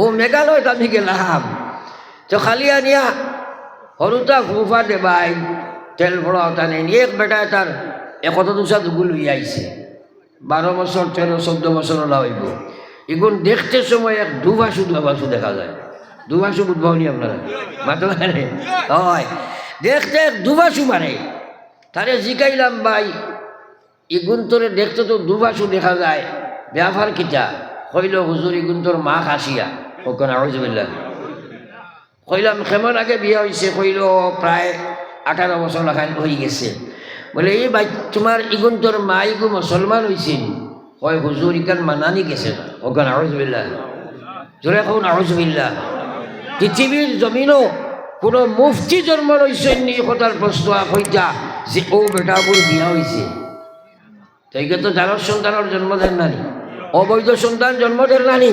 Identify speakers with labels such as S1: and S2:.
S1: ও মেঘালয়ত আমি গেলাম। তো খালি আনিয়া হরুতা ফুফা দেবাই তেল ভরা টানে নিয়ে এক বেটা তার একত দুসা দুগুল হইয়া আইছে বারো বছর তেরো চোদ্দ বছর ওলা হইব এগুন দেখতে সময় এক দুবাসু দুবাসু দেখা যায়। দুবাসু বুঝবাও নি আপনারা মাতো মানে হয়। দেখতে এক দুবাসু মানে তারে জিকাইলাম ভাই ইগুন তোরে দেখতে তো দুবাসু দেখা যায়। ব্যাপার কিটা কইল হুজুর ইগুন তোর মা খাসিয়া ওখানে আউজবিল্লা কইলাম, কেমন আগে বিয়া হয়েছে কইল, প্রায় আঠারো বছর লাখান হয়ে গেছে। বলে, এই ভাই, তোমার ইগুন তোর মা মুসলমান হয়েছিল কয়, হুজুর ইকান মানানি গেছে। না আউজবিল্লা জোরে কোন আউজবিল্লা পৃথিবীর জমিনও কোনো মুফতি জন্ম রয়েছেন নি কথার প্রশ্ন হইতা যে, ও বেটাবোৰ বিয়া হয়েছে তাইকে তো যারা সন্তানের জন্ম দেন নানি। অবৈধ সন্তান জন্ম দেন নানি।